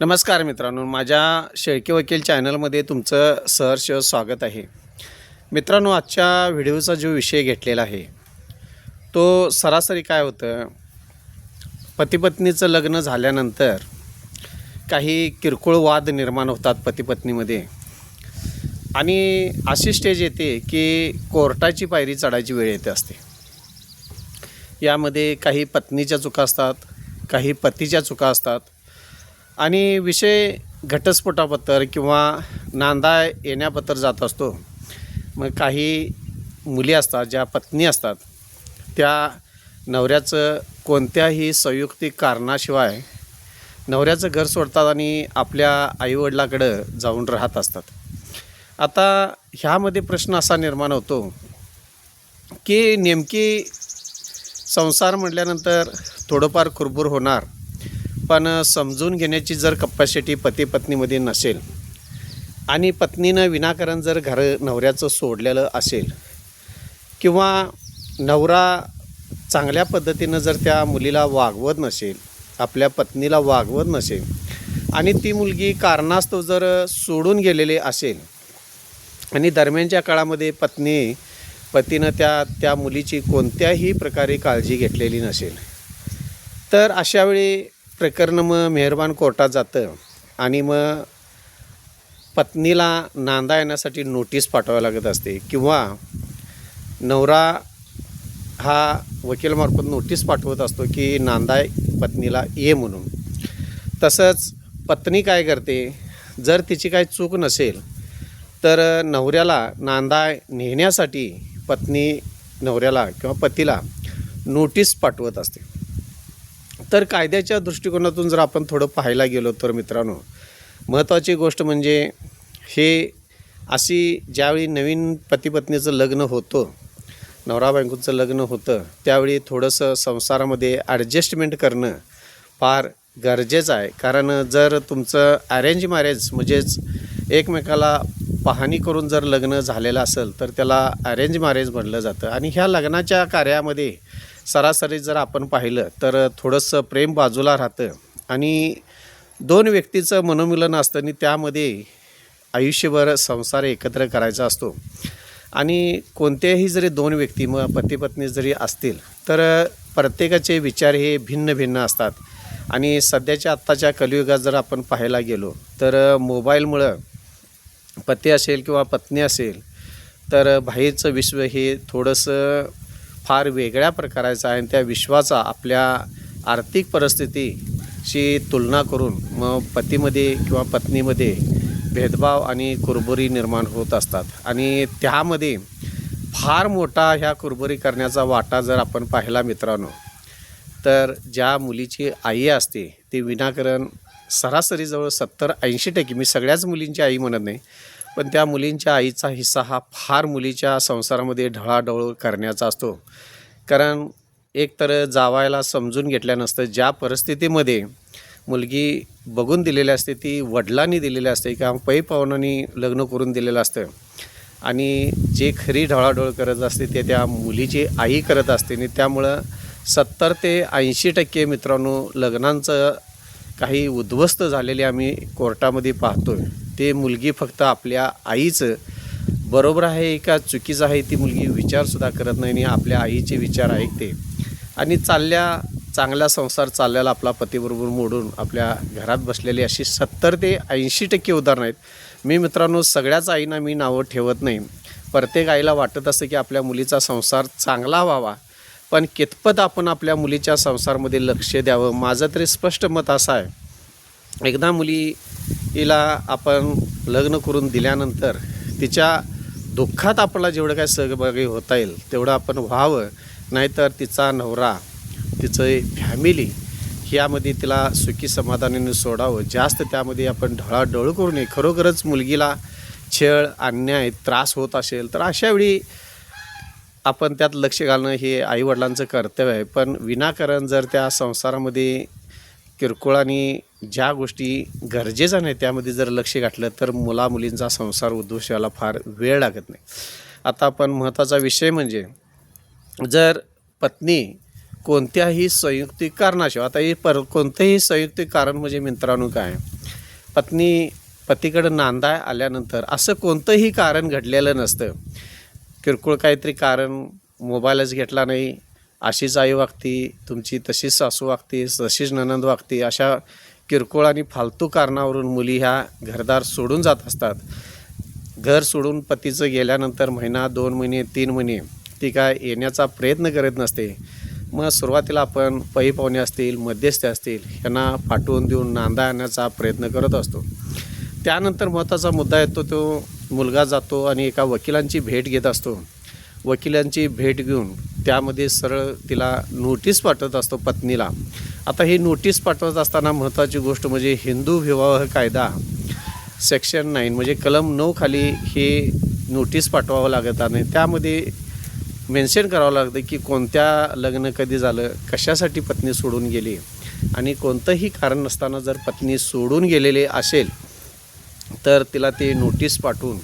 नमस्कार मित्रांनो माझ्या शेळके वकील चॅनलमध्ये तुमचं सहर्ष स्वागत आहे. मित्रांनो आजच्या व्हिडिओचा जो विषय घेतलेला आहे तो सरासरी काय होतं? पतीपत्नीचं लग्न झाल्यानंतर काही किरकोळ वाद निर्माण होतात पतीपत्नीमध्ये. आणि अशी स्टेज येते की कोर्टाची पायरी चढायची वेळ येते असते. यामध्ये काही पत्नीच्या चुका असतात काही पतीच्या चुका असतात आणि विषय घटस्फोटाबद्दल किंवा नांदा येण्याबद्दल जात असतो मग काही मुली असतात ज्या पत्नी असतात त्या नवऱ्याचं कोणत्याही संयुक्तिक कारणाशिवाय नवऱ्याचं घर सोडतात आणि आपल्या आईवडिलाकडं जाऊन राहत असतात. आता ह्यामध्ये प्रश्न असा निर्माण होतो की नेमकी संसार म्हटल्यानंतर थोडंफार कुरबूर होणार पण समजून घेण्याची जर कपॅसिटी पती पत्नीमध्ये नसेल आणि पत्नीनं विनाकारण जर घर नवऱ्याचं सोडलेलं असेल किंवा नवरा चांगल्या पद्धतीनं जर त्या मुलीला वागवत नसेल आपल्या पत्नीला वागवत नसेल आणि ती मुलगी कारणास्तव जर सोडून गेलेली असेल आणि दरम्यानच्या काळामध्ये पत्नी पतीनं त्या त्या मुलीची कोणत्याही प्रकारे काळजी घेतलेली नसेल तर अशावेळी प्रकरण मग मेहरबान कोर्टात जातं आणि मग पत्नीला नांदा येण्यासाठी नोटीस पाठवावी लागत असते किंवा नवरा हा वकिलामार्फत नोटीस पाठवत असतो की नांदा पत्नीला ये म्हणून. तसंच पत्नी काय करते जर तिची काही चूक नसेल तर नवऱ्याला नांदा नेण्यासाठी पत्नी नवऱ्याला किंवा पतीला नोटीस पाठवत असते. तर कायद्याच्या दृष्टिकोनातून जर आपण थोडं पाहायला गेलो तर मित्रांनो महत्त्वाची गोष्ट म्हणजे हे अशी ज्यावेळी नवीन पतीपत्नीचं लग्न होतं नवरा बायकोचं लग्न होतं त्यावेळी थोडंसं संसारामध्ये ॲडजस्टमेंट करणं फार गरजेचं आहे. कारण जर तुमचं अरेंज मॅरेज म्हणजेच एकमेकाला पाहणी करून जर लग्न झालेलं असेल तर त्याला अरेंज मॅरेज म्हणलं जातं. आणि ह्या लग्नाच्या कार्यामध्ये सरासरी जर आपण पाहिलं तर थोडंसं प्रेम बाजूला राहतं. आणि दोन व्यक्तीचं मनोमिलन असतं आणि त्यामध्ये आयुष्यभर संसार एकत्र करायचा असतो. आणि कोणत्याही जरी दोन व्यक्ती मग पती पत्नी जरी असतील तर प्रत्येकाचे विचार हे भिन्न भिन्न असतात. आणि सध्याच्या आत्ताच्या कलियुगात जर आपण पाहायला गेलो तर मोबाईलमुळं पती असेल किंवा पत्नी असेल तर बाहेरचं विश्व हे थोडंसं फार वेगळ्या प्रकाराचा आहे आणि त्या विश्वाचा आपल्या आर्थिक परिस्थितीशी तुलना करून मग पतीमध्ये किंवा पत्नीमध्ये भेदभाव आणि कुरबुरी निर्माण होत असतात. आणि त्यामध्ये फार मोठा ह्या कुरबुरी करण्याचा वाटा जर आपण पाहिला मित्रांनो तर ज्या मुलीची आई असते ती विनाकारण सरासरीजवळ सत्तर ऐंशी टक्के मी सगळ्याच मुलींची आई म्हणत नाही पण त्या मुलींच्या आईचा हिस्सा हा फार मुलीच्या संसारामध्ये ढळाढळ करण्याचा असतो. कारण एक तर जावायला समजून घेतल्या नसतं. ज्या परिस्थितीमध्ये मुलगी बघून दिलेली असते ती वडिलांनी दिलेली असते किंवा पै पाहुणांनी लग्न करून दिलेलं असतं. आणि जे खरी ढळाढळ करत असते ते त्या मुलीची आई करत असते. आणि त्यामुळं सत्तर ते ऐंशी टक्के मित्रांनो लग्नांचं काही उद्ध्वस्त झालेले आम्ही कोर्टामध्ये पाहतो ते मुलगी फक्त आपल्या आईचं बरोबर आहे का चुकीचं आहे ती मुलगी विचारसुद्धा करत नाही आणि आपल्या आईचे विचार ऐकते. आणि चालल्या चांगला संसार चाललेला आपला पतीबरोबर मोडून आपल्या घरात बसलेली अशी सत्तर ते ऐंशी टक्के उदाहरणं आहेत. मी मित्रांनो सगळ्याच आईंना मी नावं ठेवत नाही. प्रत्येक आईला वाटत असतं की आपल्या मुलीचा संसार चांगला व्हावा. पण कितपत आपण आपल्या मुलीच्या संसारामध्ये लक्ष द्यावं? माझं तरी स्पष्ट मत असं आहे. एकदा मुली हिला आपण लग्न करून दिल्यानंतर तिच्या दुःखात आपल्याला जेवढं काय सहभागी होता येईल तेवढं आपण व्हावं. नाहीतर तिचा नवरा तिचं फॅमिली ह्यामध्ये तिला सुखी समाधानाने सोडावं. जास्त त्यामध्ये आपण ढळाढळ करू नये. खरोखरच मुलगीला छळ अन्याय त्रास होत असेल तर अशावेळी आपण त्यात लक्ष घालणं हे आईवडिलांचं कर्तव्य आहे. पण विनाकारण जर त्या संसारामध्ये किरकोळ आणि ज्या गोष्टी गरजेच्या नाही त्यामध्ये जर लक्ष घातलं तर मुला मुलींचा संसार उद्ध्वस्त व्हायला फार वेळ लागत नाही. आता आपण महत्त्वाचा विषय म्हणजे जर पत्नी कोणत्याही संयुक्तिक कारणाशिवाय आता हे पर कोणतंही संयुक्तिक कारण म्हणजे मित्रांनो काय? पत्नी पतीकडं नांदाय आल्यानंतर असं कोणतंही कारण घडलेलं नसतं. किरकोळ काहीतरी कारण मोबाईलच घेतला नाही अशीच आई वागती तुमची तशीच सासू वागती तशीच ननंद वागती अशा किरकोळ आणि फालतू कारणावरून मुली ह्या घरदार सोडून जात असतात. घर सोडून पतीचं गेल्यानंतर महिना दोन महिने तीन महिने ती काय येण्याचा प्रयत्न करत नसते. मग सुरुवातीला आपण पै पाहुणे असतील मध्यस्थी असतील यांना पाठवून देऊन नांदा आणण्याचा प्रयत्न करत असतो. त्यानंतर महत्त्वाचा मुद्दा येतो तो मुलगा जातो आणि एका वकिलांची भेट घेत असतो. वकिलांची भेट घेऊन त्यामध्ये सरळ तिला नोटीस पाठवत असतो पत्नीला. आता ही नोटीस पाठवत असताना महत्त्वाची गोष्ट म्हणजे हिंदू विवाह कायदा. सेक्शन नाईन म्हणजे कलम नऊ खाली हे नोटीस पाठवावं लागत आणि त्यामध्ये मेन्शन करावं लागतं की कोणत्या लग्न कधी झालं कशासाठी पत्नी सोडून गेली आणि कोणतंही कारण नसताना जर पत्नी सोडून गेलेली असेल तर तिला ते नोटीस पाठवून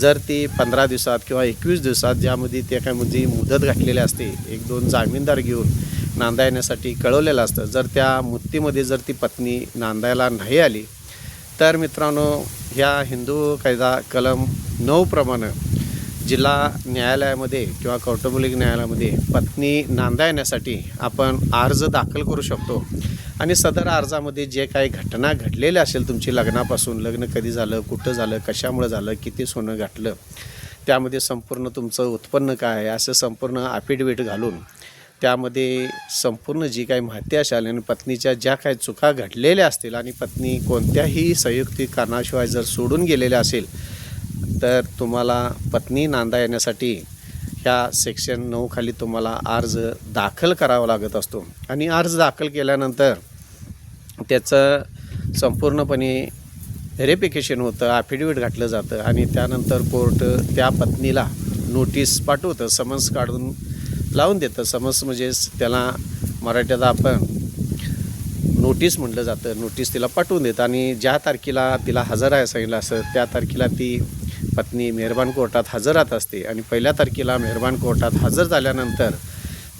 जर ती पंधरा दिवसात किंवा एकवीस दिवसात ज्यामध्ये ते काय म्हणजे मुदत घातलेली असते एक दोन जामीनदार घेऊन नांदा येण्यासाठी कळवलेलं असतं जर त्या मुत्तीमध्ये जर ती पत्नी नांदायला नाही आली तर मित्रांनो ह्या हिंदू कायदा कलम नऊप्रमाणे जिल्हा न्यायालयामध्ये किंवा कौटुंबिक न्यायालयामध्ये पत्नी नांदा येण्यासाठी आपण अर्ज दाखल करू शकतो. आणि सदर अर्जामध्ये जे काही घटना घडलेल्या असेल तुमची लग्नापासून लग्न कधी झालं कुठं झालं कशामुळं झालं किती सोनं घातलं त्यामध्ये संपूर्ण तुमचं उत्पन्न काय आहे असं संपूर्ण ॲफिडेविट घालून त्यामध्ये संपूर्ण जी काही माहिती असेल आणि पत्नीच्या ज्या काही चुका घडलेल्या असतील आणि पत्नी कोणत्याही संयुक्तिक कारणाशिवाय जर सोडून गेलेल्या असेल तर तुम्हाला पत्नी नांदा येण्यासाठी ह्या सेक्शन नऊ खाली तुम्हाला अर्ज दाखल करावा लागत असतो. आणि अर्ज दाखल केल्यानंतर त्याचं संपूर्णपणे व्हेरिफिकेशन होतं ॲफिडेविट घातलं जातं आणि त्यानंतर कोर्ट त्या पत्नीला नोटीस पाठवतं समन्स काढून लावून देतं. समन्स म्हणजे त्याला मराठ्यात आपण नोटीस म्हटलं जातं. नोटीस तिला पाठवून देतं आणि ज्या तारखेला तिला हजर आहे सांगितलं असं त्या तारखेला ती पत्नी मेहरबान कोर्टात हजर राहत असते. आणि पहिल्या तारखेला मेहरबान कोर्टात हजर झाल्यानंतर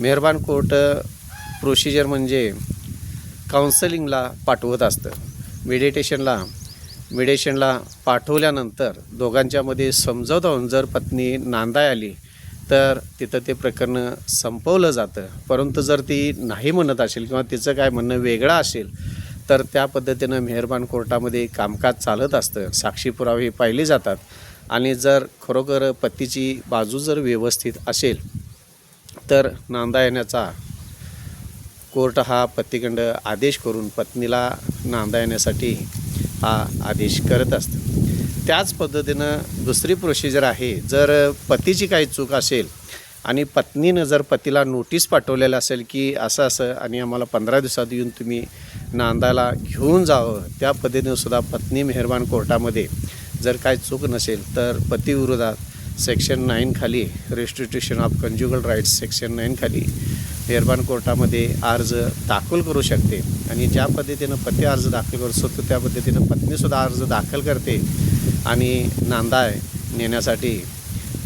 मेहरबान कोर्ट प्रोसिजर म्हणजे काउन्सलिंगला पाठवत असतं. मेडिटेशनला मेडिटेशनला पाठवल्यानंतर दोघांच्यामध्ये समजवत होऊन जर पत्नी नांदाय आली तर तिथं ते प्रकरण संपवलं जातं. परंतु जर ती नाही म्हणत असेल किंवा तिचं काय म्हणणं वेगळं असेल तर त्या पद्धतीनं मेहरबान कोर्टामध्ये कामकाज चालत असतं. साक्षी पुरावे पाहिले जातात. आणि जर खरोखर पतीची बाजू जर व्यवस्थित असेल तर नांदा येण्याचा कोर्ट हा पतीकंड आदेश करून पत्नीला नांदा येण्यासाठी हा आदेश करत असतं. त्याच पद्धतीनं दुसरी प्रोसिजर आहे जर पतीची काही चूक असेल आणि पत्नीनं जर पतीला नोटीस पाठवलेलं असेल की असं असं आणि आम्हाला पंधरा दिवसात येऊन तुम्ही नांदायला घेऊन जावं त्या पद्धतीनं सुद्धा पत्नी मेहरबान कोर्टामध्ये जर काय चूक नसेल तर पतीविरोधात section नाईनखाली restitution of conjugal rights section नाईनखाली मेहरबान कोर्टामध्ये अर्ज दाखल करू शकते आणि ज्या पद्धतीनं पती अर्ज दाखल करू शकतो त्या पद्धतीनं पत्नीसुद्धा अर्ज दाखल करते. आणि नांदाय नेण्यासाठी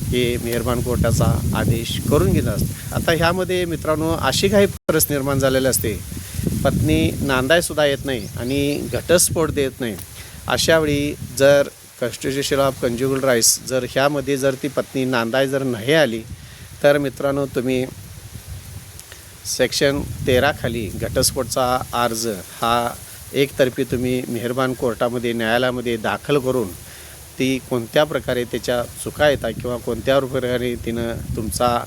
हे मेहरबान कोर्टाचा आदेश करून घेत असते. आता ह्यामध्ये मित्रांनो अशी काही परस निर्माण झालेली असते. पत्नी नांदायसुद्धा येत नाही आणि घटस्फोट देत नाही. अशावेळी जर कॉन्स्टिट्युशन ऑफ कंज्युगल राईट्स जर ह्यामध्ये जर ती पत्नी नांदाय जर नाही आली तर मित्रांनो तुम्ही सेक्शन तेराखाली घटस्फोटचा अर्ज हा एकतर्फी तुम्ही मेहरबान कोर्टामध्ये न्यायालयामध्ये दाखल करून ती कोणत्या प्रकारे त्याच्या चुका येतात किंवा कोणत्या प्रकारे तिनं तुमचा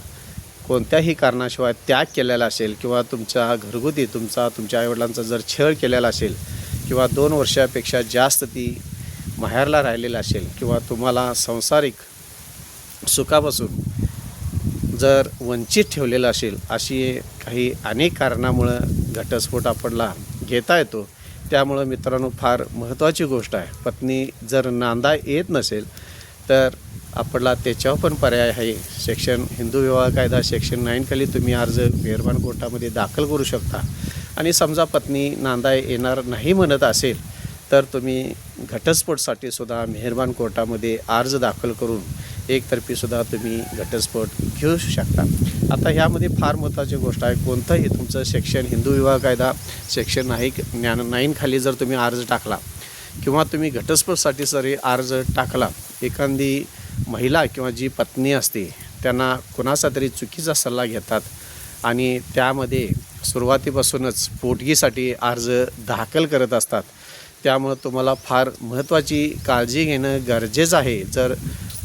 कोणत्याही कारणाशिवाय त्याग केलेला असेल किंवा तुमच्या घरगुती तुमचा तुमच्या आईवडिलांचा जर छळ केलेला असेल किंवा दोन वर्षापेक्षा जास्त ती माहेरला राहिलेला असेल किंवा तुम्हाला सांसारिक सुखापासून जर वंचित ठेवलेलं असेल अशी काही अनेक कारणामुळं घटस्फोट आपणला घेता येतो त्यामुळं मित्रांनो फार महत्त्वाची गोष्ट आहे. पत्नी जर नांदा येत नसेल तर आपला त्याच्यावर पण पर्याय आहे. सेक्शन हिंदू विवाह कायदा सेक्शन नाईनखाली तुम्ही अर्ज मेहरबान कोर्टामध्ये दाखल करू शकता. आणि समजा पत्नी नांदा येणार नाही म्हणत असेल तर तुम्ही घटस्फोटसाठी सुद्धा मेहरबान कोर्टामध्ये अर्ज दाखल करून एकतर्फीसुद्धा तुम्ही घटस्फोट घेऊ शकता. आता ह्यामध्ये फार महत्त्वाची गोष्ट आहे कोणतंही तुमचं सेक्शन हिंदू विवाह कायदा सेक्शन नाही ज्ञान नाईन खाली जर तुम्ही अर्ज टाकला किंवा तुम्ही घटस्फोटसाठी जरी अर्ज टाकला एखादी महिला किंवा जी पत्नी असते त्यांना कुणाचा तरी चुकीचा सल्ला घेतात आणि त्यामध्ये सुरुवातीपासूनच पोटगीसाठी अर्ज दाखल करत असतात त्यामुळं तुम्हाला फार महत्त्वाची काळजी घेणं गरजेचं आहे. जर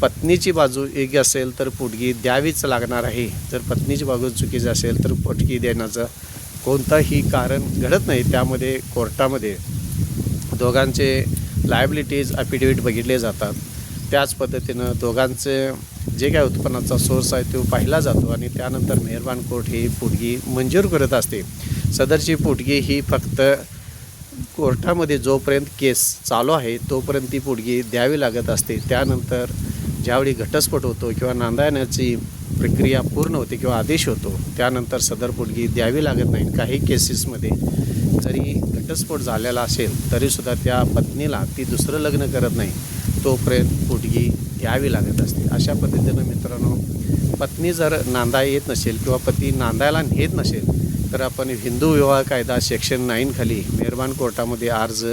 पत्नीची बाजू एक असेल तर पोटगी द्यावीच लागणार आहे. जर पत्नीची बाजू चुकीची असेल तर पोटगी देण्याचं कोणतंही कारण घडत नाही. त्यामध्ये कोर्टामध्ये दोघांचे लायबिलिटीज अफिडेविट बघितले जातात. त्याच पद्धतीनं दोघांचे जे काय उत्पन्नाचा सोर्स आहे तो पाहिला जातो आणि त्यानंतर मेहरबान कोर्ट ही पोटगी मंजूर करत असते. सदरची पोटगी ही फक्त कोर्टामध्ये जोपर्यंत केस चालू आहे तोपर्यंत ती पोटगी द्यावी लागत असते. त्यानंतर ज्यावेळी घटस्फोट होतो किंवा नांदायण्याची प्रक्रिया पूर्ण होते किंवा आदेश होतो त्यानंतर सदर पोटगी द्यावी लागत नाही. काही केसेसमध्ये जरी घटस्फोट झालेला असेल तरीसुद्धा त्या पत्नीला ती दुसरं लग्न करत नाही. तोपर्यंत पोटगी द्यावी लागत असते. अशा पद्धतीनं मित्रांनो पत्नी जर नांदाय येत नसेल किंवा पती नांदायला नेत नसेल तर आपण हिंदू विवाह कायदा सेक्शन नाईनखाली मेहरबान कोर्टामध्ये अर्ज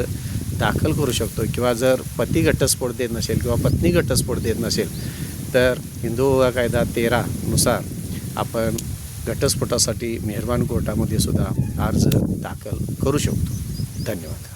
दाखल करू शकतो किंवा जर पती घटस्फोट देत नसेल किंवा पत्नी घटस्फोट देत नसेल तर हिंदू कायदा तेरानुसार आपण घटस्फोटासाठी मेहरबान कोर्टामध्ये सुद्धा अर्ज दाखल करू शकतो. धन्यवाद.